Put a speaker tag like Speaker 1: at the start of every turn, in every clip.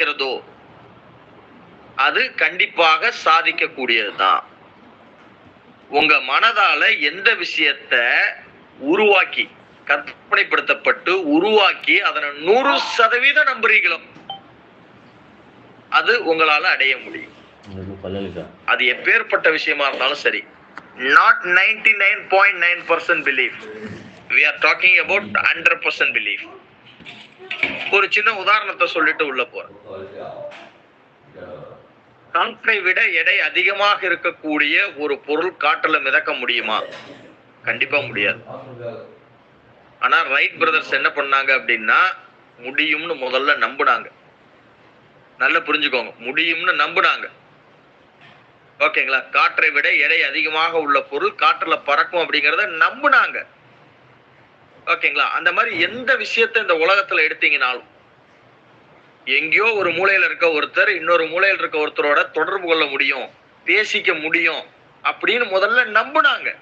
Speaker 1: முடிகிறதோ அது கண்டிப்பாக சாதிக்கக்கூடியதுதான். உங்க மனதால எந்த விஷயத்த உருவாக்கி கற்பனைப்படுத்தப்பட்டு உருவாக்கி அதனை நூறு சதவீதம் நம்புறீங்களோ அது உங்களால அடைய முடியும். அது எப்பேற்பட்ட விஷயமா இருந்தாலும் சரி. Not ninety nine point nine percent belief we are talking about hundred percent belief ஒரு சின்ன உதாரணத்தை சொல்லிட்டு உள்ள போறேன். காற்றை விட எடை அதிகமாக இருக்கக்கூடிய ஒரு பொருள் காற்றுல மிதக்க முடியுமா? கண்டிப்பா முடியாது. ஆனா ரைட் பிரதர்ஸ் என்ன பண்ணாங்க அப்படின்னா முடியும்னு முதல்ல நம்புனாங்க. நல்லா புரிஞ்சுக்கோங்க. முடியும்னு நம்புனாங்க. ஓகேங்களா? காற்றை விட எடை அதிகமாக உள்ள பொருள் காற்றுல பறக்கும் அப்படிங்கறத நம்புனாங்க. ஓகேங்களா? அந்த மாதிரி எந்த விஷயத்த இந்த உலகத்துல எடுத்தீங்கனாலும் எங்கேயோ ஒரு மூலையில இருக்க ஒருத்தர் இன்னொரு மூலையில இருக்க ஒருத்தரோட தொடர்பு கொள்ள முடியும் பேசிக்க முடியும் அப்படின்னு முதல்ல நம்புனாங்க.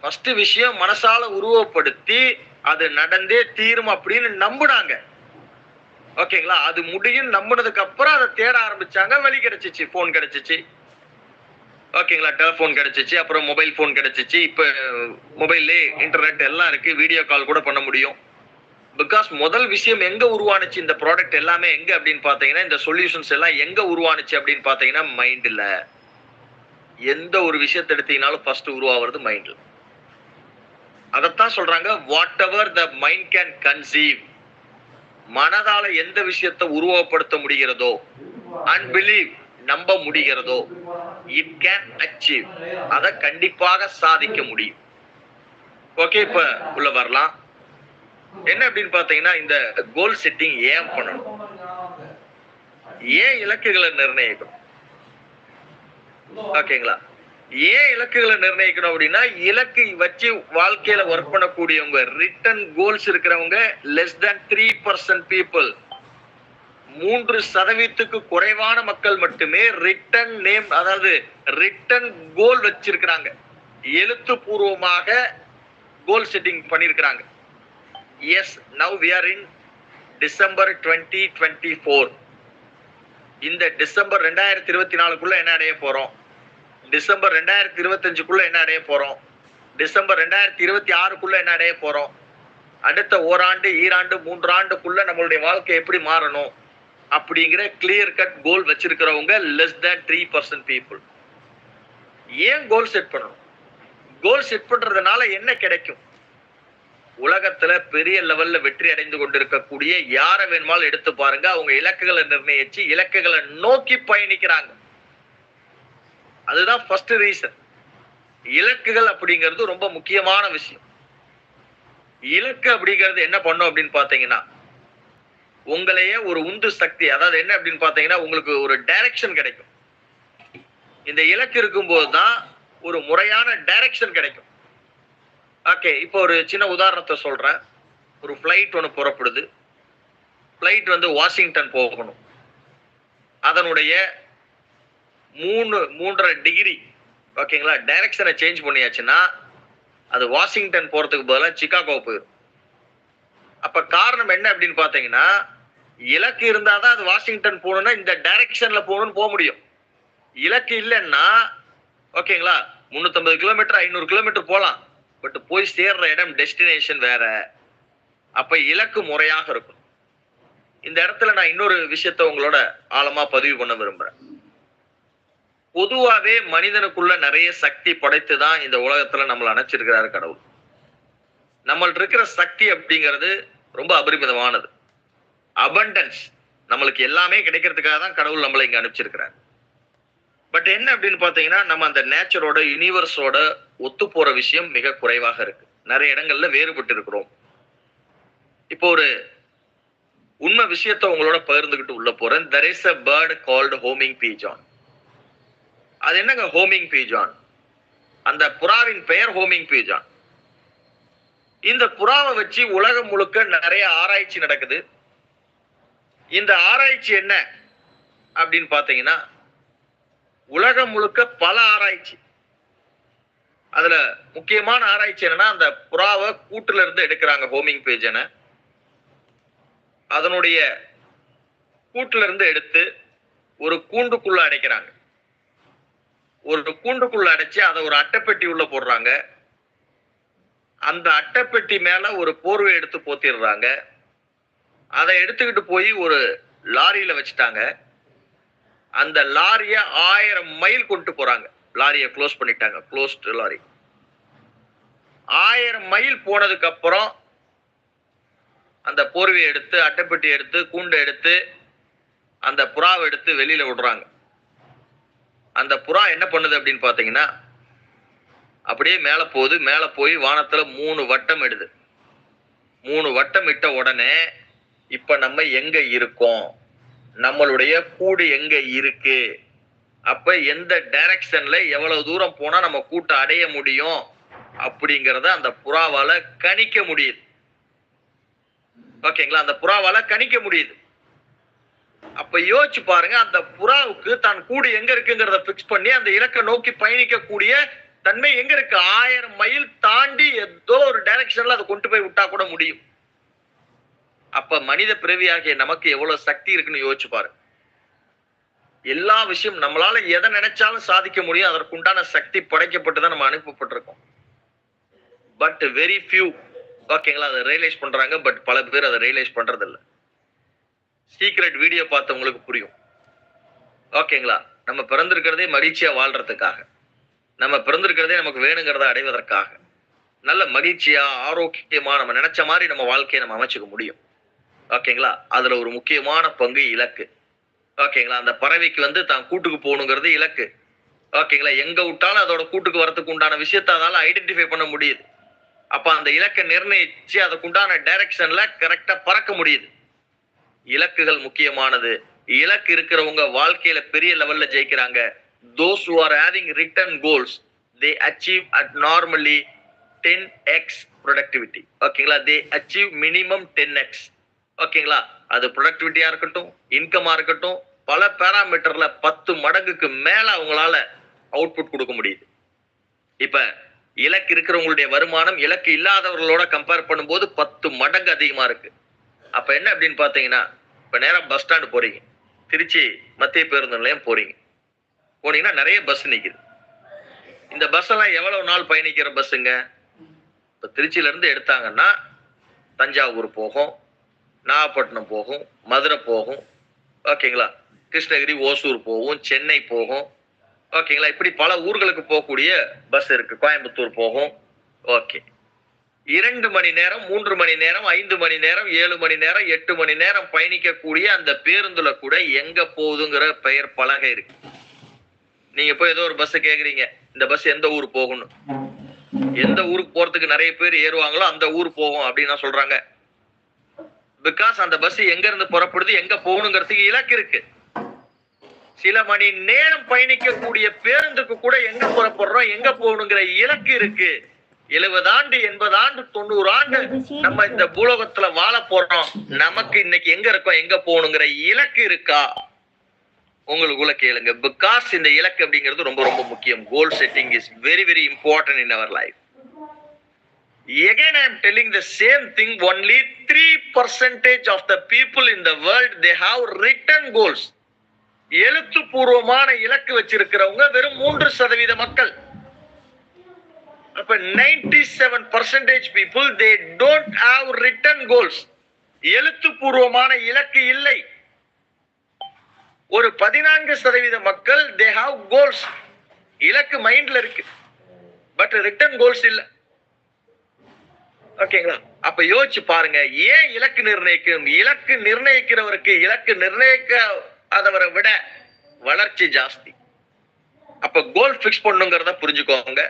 Speaker 1: ஃபர்ஸ்ட் விஷயம் மனசால உருவப்படுத்தி அது நடந்தே தீரும் அப்படின்னு நம்புனாங்க. ஓகேங்களா? அது முடியும் நம்பினதுக்கு அப்புறம் அதை தேட ஆரம்பிச்சாங்க வழி கிடைச்சிச்சு போன் கிடைச்சிச்சு. ஓகேங்களா டெலிஃபோன் கிடைச்சிச்சு அப்புறம் மொபைல் ஃபோன் கிடைச்சிச்சு இப்போ மொபைல்லே இன்டர்நெட் எல்லாம் இருக்கு வீடியோ கால் கூட பண்ண முடியும். பிகாஸ் முதல் விஷயம் எங்க உருவானுச்சு இந்த ப்ராடக்ட் எல்லாமே எங்க அப்படின்னு பாத்தீங்கன்னா இந்த சொல்யூஷன்ஸ் எல்லாம் எங்க உருவானுச்சு அப்படின்னு பாத்தீங்கன்னா மைண்ட்ல எந்த ஒரு விஷயத்தை எடுத்தீங்கனாலும் ஃபர்ஸ்ட் உருவாகிறது மைண்ட்ல அதைத்தான் சொல்றாங்க whatever the mind can conceive மனதால எந்த விஷயத்தை உருவப்படுத்த முடிகிறதோ அன்பிலீவ் நம்ப முடிகிறதோ? இட் கேன் அச்சீவ் அதை கண்டிப்பாக சாதிக்க முடியும். ஓகே இப்ப உள்ள வரலாம். என்ன அப்படின்னு பாத்தீங்கன்னா இந்த கோல் செட்டிங் ஏன் பண்ணணும்? ஏன் இலக்குகளை நிர்ணயிக்கணும்? ஓகேங்களா ஏன் இலக்குகளை நிர்ணயிக்கணும் அப்படின்னா இலக்கு வச்சு வாழ்க்கையில ஒர்க் பண்ணக்கூடியவங்க ரிட்டன் கோல்ஸ் இருக்கிறவங்க less than three percent people மூன்று சதவீதத்துக்கு குறைவான மக்கள் மட்டுமே ரிட்டன் நேம் அதாவது ரிட்டன் கோல் வச்சிருக்கிறாங்க. எழுத்துப்பூர்வமாக கோல் செட்டிங் பண்ணியிருக்கிறாங்க as now we are in December twenty twenty four இந்த டிசம்பர் ரெண்டாயிரத்தி இருபத்தி நாலுக்குள்ள என்ன அடைய போறோம்? டிசம்பர் ரெண்டாயிரத்தி இருபத்தஞ்சுக்குள்ள என்ன அடைய போறோம்? டிசம்பர் ரெண்டாயிரத்தி இருபத்தி ஆறுக்குள்ள என்ன அடைய போறோம்? அடுத்த ஓராண்டு ஈராண்டு மூன்றாண்டுக்குள்ள நம்மளுடைய வாழ்க்கை எப்படி மாறணும்? அப்படிங்கிற clear cut goal வச்சிருக்கிறவங்க less than three percent people ஏன் கோல் செட் பண்ணணும்? கோல் செட் பண்றதுனால என்ன கிடைக்கும்? உலகத்துல பெரிய லெவல்ல வெற்றி அடைந்து கொண்டிருக்கக்கூடிய யாரை வேணுமாலும் எடுத்து பாருங்க. அவங்க இலக்குகளை நிர்ணயிச்சு இலக்குகளை நோக்கி பயணிக்கிறாங்க. அதுதான் ஃபர்ஸ்ட் ரீசன் இலக்குகள் அப்படிங்கிறது ரொம்ப முக்கியமான விஷயம். இலக்கு அப்படிங்கிறது என்ன பண்ணும் அப்படின்னு பாத்தீங்கன்னா உங்களையே ஒரு உந்து சக்தி அதாவது என்ன அப்படின்னு பாத்தீங்கன்னா உங்களுக்கு ஒரு டைரக்ஷன் கிடைக்கும். இந்த இலக்கு இருக்கும்போது தான் ஒரு முறையான டைரக்ஷன் கிடைக்கும். ஓகே இப்போ ஒரு சின்ன உதாரணத்தை சொல்றேன். ஒரு ஃப்ளைட் ஒன்று புறப்படுது. ஃப்ளைட் வந்து வாஷிங்டன் போகணும். அதனுடைய மூணு மூன்றரை டிகிரி ஓகேங்களா டைரக்ஷனை சேஞ்ச் பண்ணியாச்சுன்னா அது வாஷிங்டன் போகிறதுக்கு பதிலாக சிக்காகோ போயிடும் அப்போ காரணம் என்ன அப்படின்னு பார்த்தீங்கன்னா இலக்கு இருந்தாதான் அது வாஷிங்டன் போகணும்னா இந்த டைரக்ஷன்ல போகணும்னு போக முடியும். இலக்கு இல்லைன்னா ஓகேங்களா முந்நூற்றம்பது கிலோமீட்டர் ஐநூறு கிலோமீட்டர் போகலாம். பட் போய் சேர்ற இடம் டெஸ்டினேஷன் வேற. அப்ப இலக்கு முறையாக இருக்கும். இந்த இடத்துல நான் இன்னொரு விஷயத்த உங்களோட ஆழமா பதிவு பண்ண விரும்புறேன். பொதுவாவே மனிதனுக்குள்ள நிறைய சக்தி படைத்து தான் இந்த உலகத்துல நம்மளை அணைச்சிருக்கிறாரு கடவுள். நம்மள்ட்ட இருக்கிற சக்தி அப்படிங்கிறது ரொம்ப அபரிமிதமானது. அபண்டன்ஸ் நம்மளுக்கு எல்லாமே கிடைக்கிறதுக்காக தான் கடவுள் நம்மளை இங்க அனுப்பிச்சிருக்கிறார். பட் என்ன அப்படின்னு பாத்தீங்கன்னா நம்ம அந்த நேச்சரோட யூனிவர்ஸோட ஒத்து போற விஷயம் மிக குறைவாக இருக்கு. நிறைய இடங்கள்ல வேறுபட்டு இருக்கிறோம். இப்போ ஒரு உண்மை விஷயத்த உங்களோட பகிர்ந்துகிட்டு உள்ள போறேன். There is a bird called homing Bijan அது என்னங்க ஹோமிங் பீஜான் அந்த புறாவின் பெயர் ஹோமிங் பீஜான் இந்த புறாவை வச்சு உலகம் முழுக்க நிறைய ஆராய்ச்சி நடக்குது. இந்த ஆராய்ச்சி என்ன அப்படின்னு பார்த்தீங்கன்னா உலகம் முழுக்க பல ஆராய்ச்சி. அதுல முக்கியமான ஆராய்ச்சி என்னன்னா அந்த புறாவை கூட்டுல இருந்து எடுக்கிறாங்க ஹோமிங் பேஜனை அதனுடைய கூட்டுல இருந்து எடுத்து ஒரு கூண்டுக்குள்ள அடைக்கிறாங்க. ஒரு கூண்டுக்குள்ள அடைச்சு அதை ஒரு அட்டைப்பெட்டி உள்ள போடுறாங்க. அந்த அட்டைப்பெட்டி மேல ஒரு போர்வை எடுத்து போத்திடுறாங்க. அதை எடுத்துக்கிட்டு போய் ஒரு லாரியில வச்சுட்டாங்க. அந்த லாரிய ஆயிரம் மைல் கொண்டு போறாங்க. லாரியை க்ளோஸ் பண்ணிட்டாங்க. Closed lorry. ஆயிரம் மைல் போனதுக்கு அப்புறம் அந்த போர்வையை எடுத்து அட்டைப்பெட்டி எடுத்து கூண்டை எடுத்து அந்த புறாவை எடுத்து வெளியில விடுறாங்க. அந்த புறா என்ன பண்ணுது அப்படின்னு பாத்தீங்கன்னா அப்படியே மேல போகுது. மேல போய் வானத்துல மூணு வட்டம் இடுது. மூணு வட்டம் இட்ட உடனே இப்ப நம்ம எங்க இருக்கோம்? நம்மளுடைய கூடு எங்க இருக்கு? அப்ப எந்த டைரக்ஷன்ல எவ்வளவு தூரம் போனா நம்ம கூட்டை அடைய முடியும்? அப்படிங்கிறத அந்த புறாவால கணிக்க முடியுது. ஓகேங்களா? அந்த புறாவால கணிக்க முடியுது. அப்ப யோசிச்சு பாருங்க அந்த புறாவுக்கு தான் கூடு எங்க இருக்குங்கிறத பிக்ஸ் பண்ணி அந்த இலக்கை நோக்கி பயணிக்கக்கூடிய தன்மை எங்க இருக்கு? ஆயிரம் மைல் தாண்டி ஏதோ ஒரு டைரக்ஷன்ல அதை கொண்டு போய் விட்டா கூட முடியும். அப்ப மனித பிறவியாகிய நமக்கு எவ்வளவு சக்தி இருக்குன்னு யோசிச்சு பாரு. எல்லா விஷயம் நம்மளால எதை நினைச்சாலும் சாதிக்க முடியும். அதற்குண்டான சக்தி படைக்கப்பட்டுதான் நம்ம அனுப்பப்பட்டிருக்கோம். பட் வெரி ஃபியூ ஓகேங்களா அதை ரியலைஸ் பண்றாங்க. பட் பல பேர் அதை ரியலைஸ் பண்றது இல்ல சீக்ரெட் வீடியோ பார்த்தவங்களுக்கு புரியும். ஓகேங்களா நம்ம பிறந்திருக்கிறதே மகிழ்ச்சியா வாழ்றதுக்காக. நம்ம பிறந்திருக்கிறதே நமக்கு வேணுங்கிறத அடைவதற்காக. நல்ல மகிழ்ச்சியா ஆரோக்கியமா நம்ம நினைச்ச மாதிரி நம்ம வாழ்க்கையை நம்ம அமைச்சுக்க முடியும். ஓகேங்களா? அதுல ஒரு முக்கியமான பங்கு இலக்கு. ஓகேங்களா? அந்த பறவைக்கு வந்து தான் கூட்டுக்கு போகணுங்கிறது இலக்கு. ஓகேங்களா? எங்க விட்டாலும் அதோட கூட்டுக்கு வரத்துக்கு உண்டான விஷயத்த அதால ஐடென்டிஃபை பண்ண முடியுது. அப்ப அந்த இலக்கை நிர்ணயிச்சு அதுக்கு உண்டான டைரக்ஷன்ல கரெக்டா பறக்க முடியுது. இலக்குகள் முக்கியமானது. இலக்கு இருக்கிறவங்க வாழ்க்கையில பெரிய லெவல்ல ஜெயிக்கிறாங்க. Those are having written goals they achieve at normally ten X productivity ஓகேங்களா? They achieve minimum ten X ஓகேங்களா? அது ப்ரொடக்டிவிட்டியா இருக்கட்டும் இன்கமா இருக்கட்டும் பல பேராமீட்டர்ல பத்து மடங்குக்கு மேல அவங்களால அவுட்புட் கொடுக்க முடியுது. இப்ப இலக்கு இருக்கிறவங்களுடைய வருமானம் இலக்கு இல்லாதவர்களோட கம்பேர் பண்ணும்போது பத்து மடங்கு அதிகமா இருக்கு. அப்ப என்ன அப்படின்னு பாத்தீங்கன்னா இப்ப நேரம் பஸ் ஸ்டாண்டு போறீங்க. திருச்சி மத்திய பேருந்து நிலையம் போறீங்க. போனீங்கன்னா நிறைய பஸ் நிக்குது. இந்த பஸ் எல்லாம் எவ்வளவு நாள் பயணிக்கிற பஸ்ஸுங்க இப்ப திருச்சியில இருந்து எடுத்தாங்கன்னா தஞ்சாவூர் போகும். நாகப்பட்டினம் போகும் மதுரை போகும் ஓகேங்களா கிருஷ்ணகிரி ஓசூர் போகும் சென்னை போகும் ஓகேங்களா இப்படி பல ஊர்களுக்கு போகக்கூடிய பஸ் இருக்கு. கோயம்புத்தூர் போகும் ஓகே இரண்டு மணி நேரம் மூன்று மணி நேரம் ஐந்து மணி நேரம் ஏழு மணி நேரம் எட்டு மணி நேரம் பயணிக்கக்கூடிய அந்த பேருந்துல கூட எங்க போகுதுங்கிற பெயர் பலகை இருக்கு. நீங்க போய் ஏதோ ஒரு பஸ் கேக்குறீங்க. இந்த பஸ் எந்த ஊர் போகணும் எந்த ஊருக்கு போறதுக்கு நிறைய பேர் ஏறுவாங்களோ அந்த ஊர் போகும் அப்படின்னு சொல்றாங்க. பிகாஸ் அந்த பஸ் எங்க இருந்து புறப்படுது எங்க போகணுங்கிறதுக்கு இலக்கு இருக்கு. சில மணி நேரம் பயணிக்கக்கூடிய பேருந்துக்கு கூட எங்க புறப்படுறோம் எங்க போகணுங்கிற இலக்கு இருக்கு. எழுபது ஆண்டு எண்பது ஆண்டு தொண்ணூறு ஆண்டு நம்ம இந்த பூலோகத்துல வாழ போறோம். நமக்கு இன்னைக்கு எங்க இருக்கோம் எங்க போகணுங்கிற இலக்கு இருக்கா? உங்களுக்குள்ள கேளுங்க. பிகாஸ் இந்த இலக்கு அப்படிங்கிறது ரொம்ப ரொம்ப முக்கியம். Goal setting is very very important in our life again i am telling the same thing. Only 3 percentage of the people in the world they have written goals. எழுத்துப்பூர்வமான இலக்கு வச்சிருக்கிறவங்க வெறும் மூன்று சதவீத மக்கள். அப்ப 97% seven percentage people they don't have written goals எழுத்துப்பூர்வமான இலக்கு இல்லை. ஒரு பதினான்கு சதவீத மக்கள் தே ஹாவ் கோல்ஸ் இலக்கு மைண்ட்ல இருக்கு. பட் ரிட்டன் கோல்ஸ் இல்லை. ஓகேங்களா அப்ப யோசிச்சு பாருங்க. ஏன் இலக்கு நிர்ணயிக்கும்? இலக்கு நிர்ணயிக்கிறவருக்கு இலக்கு நிர்ணயிக்காதவரை விட வளர்ச்சி ஜாஸ்தி. அப்ப கோல் ஃபிக்ஸ் பண்ணுங்கிறத புரிஞ்சுக்கோங்க.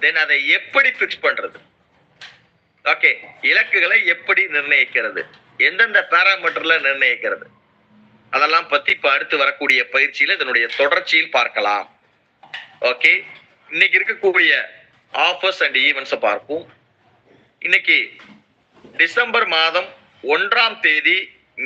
Speaker 1: தென் அதை எப்படி ஃபிக்ஸ் பண்றது? ஓகே இலக்குகளை எப்படி நிர்ணயிக்கிறது? எந்தெந்த பேராமீட்டர்ல நிர்ணயிக்கிறது? அதெல்லாம் பத்தி இப்ப அடுத்து வரக்கூடிய பயிற்சியில இதனுடைய தொடர்ச்சியில் பார்க்கலாம். ஓகே இன்னைக்கு இருக்கக்கூடிய ஆஃபர்ஸ் அண்ட் ஈவெண்ட்ஸை பார்ப்போம். இன்னைக்கு டிசம்பர் மாதம் ஒன்றாம் தேதி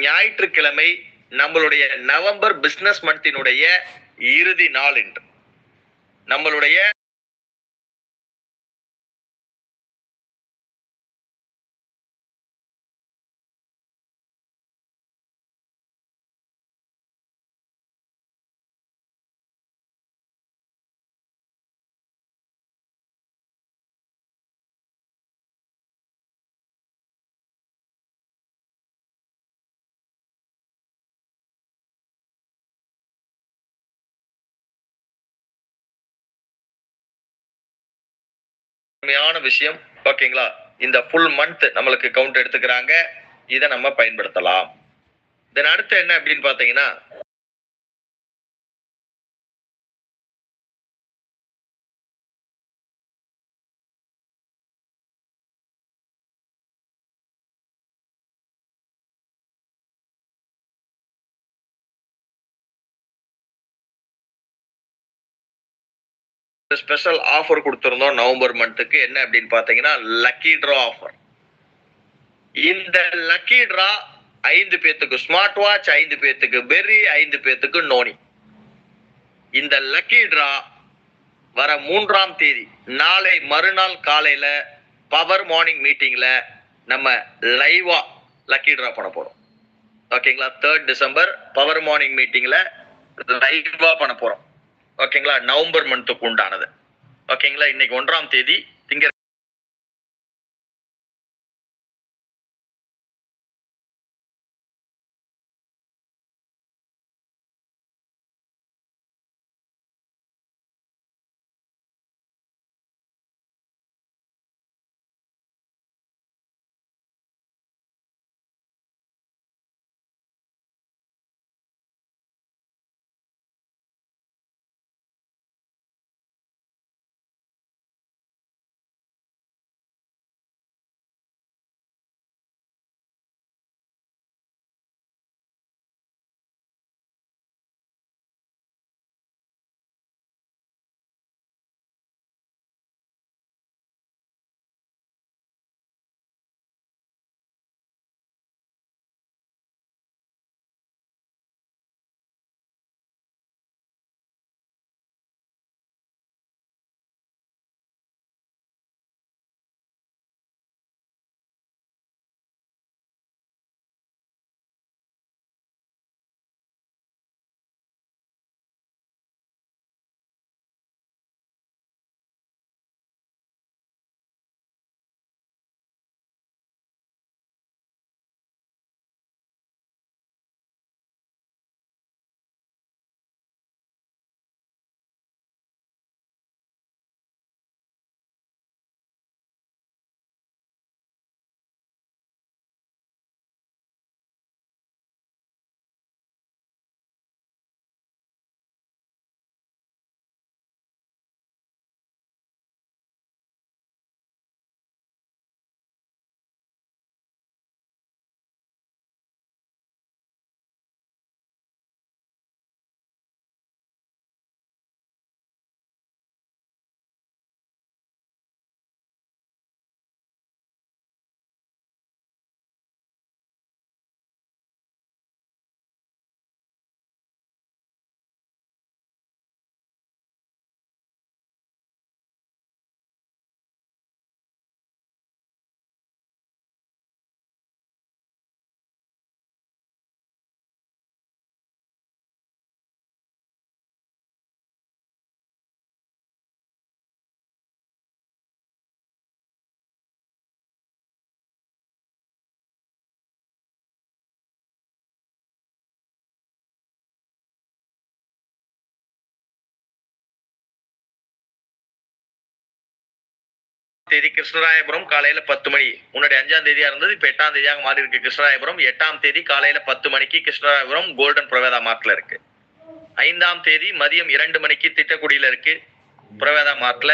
Speaker 1: ஞாயிற்றுக்கிழமை நம்மளுடைய நவம்பர் பிசினஸ் மந்தினுடைய இறுதி நாள் என்று நம்மளுடைய உண்மையான விஷயம். ஓகேங்களா? இந்த ஃபுல் மந்த் நம்மளுக்கு கவுண்ட் எடுத்துக்கிறாங்க. இதை நம்ம பயன்படுத்தலாம். தென் அடுத்து என்ன அப்படின்னு பார்த்தீங்கன்னா ஸ்பெஷல் ஆஃபர் கொடுத்துருந்தோம் நவம்பர் மந்த்துக்கு என்ன அப்படின்னு பார்த்தீங்கன்னா லக்கி ட்ரா ஆஃபர் இந்த லக்கி ட்ரா ஐந்து பேத்துக்கு ஸ்மார்ட் வாட்ச் ஐந்து பேத்துக்கு பெர்ரி ஐந்து பேத்துக்கு நோனி. இந்த லக்கி ட்ரா வர மூன்றாம் தேதி நாளை மறுநாள் காலையில பவர் மார்னிங் மீட்டிங்ல நம்ம லைவா லக்கி ட்ரா பண்ண போறோம். ஓகேங்களா தேர்ட் டிசம்பர் பவர் மார்னிங் மீட்டிங்ல லைவா பண்ண போறோம். ஓகேங்களா? நவம்பர் மந்த்துக்கு உண்டானது. ஓகேங்களா? இன்னைக்கு ஒன்றாம் தேதி தேதி கிருஷ்ணராயபுரம் காலையில பத்து மணி. முன்னாடி அஞ்சாம் தேதியா இருந்தது இப்ப எட்டாம் தேதியாக மாறி இருக்கு. கிருஷ்ணராயபுரம் எட்டாம் தேதி காலையில பத்து மணிக்கு கிருஷ்ணராயபுரம் கோல்டன் பிரவேதா மார்க்ல இருக்கு. ஐந்தாம் தேதி மதியம் இரண்டு மணிக்கு திட்டக்குடியில இருக்கு பிரவேதா மார்க்ல.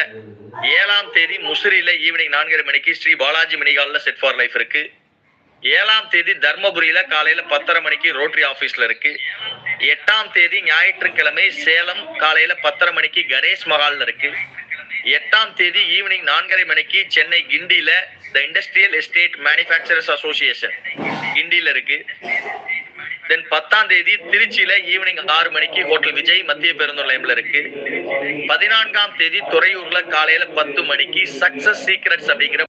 Speaker 1: ஏழாம் தேதி முசிறியில ஈவினிங் நான்கரை மணிக்கு ஸ்ரீ பாலாஜி மினிகால்ல செட் ஃபார் லைஃப் இருக்கு. ஏழாம் தேதி தர்மபுரியில காலையில பத்தரை மணிக்கு ரோட்டரி ஆபீஸ்ல இருக்கு. எட்டாம் தேதி ஞாயிற்றுக்கிழமை சேலம் காலையில பத்தரை மணிக்கு கணேஷ் மகால்ல இருக்கு. எட்டாம் தேதி ஈவினிங் நான்கரை மணிக்கு Chennai கிண்டியில the industrial estate manufacturers association கிண்டியில இருக்கு. தென் பத்தாம் தேதி திருச்சியில ஈவினிங் ஆறு மணிக்கு ஹோட்டல் விஜய் மத்திய பேருந்து நிலையம்ல இருக்கு. பதினான்காம் தேதி துறையூர்ல காலையில பத்து மணிக்கு சக்சஸ் சீக்ரெட்ஸ் அப்படிங்கிற